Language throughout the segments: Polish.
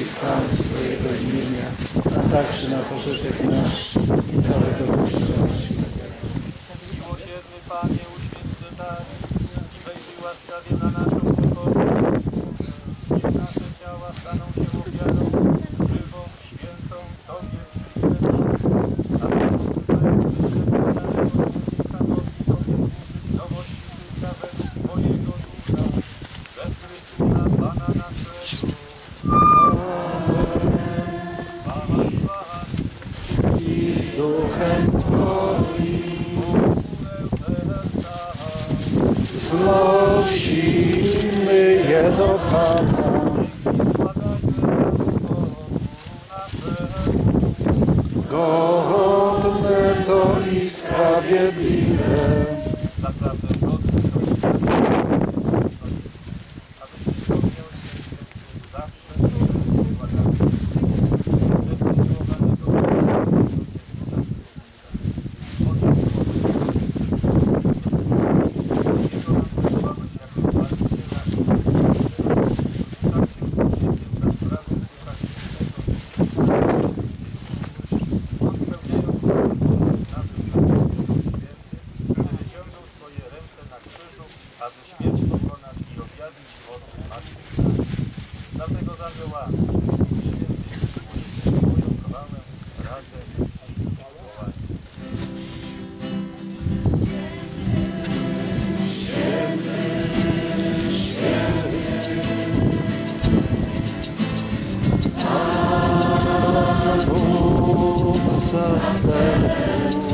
wielki chwal swojego imienia, a także na pożytek nasz i całego duchem Twoim znosimy je do Pana. master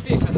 Подписан.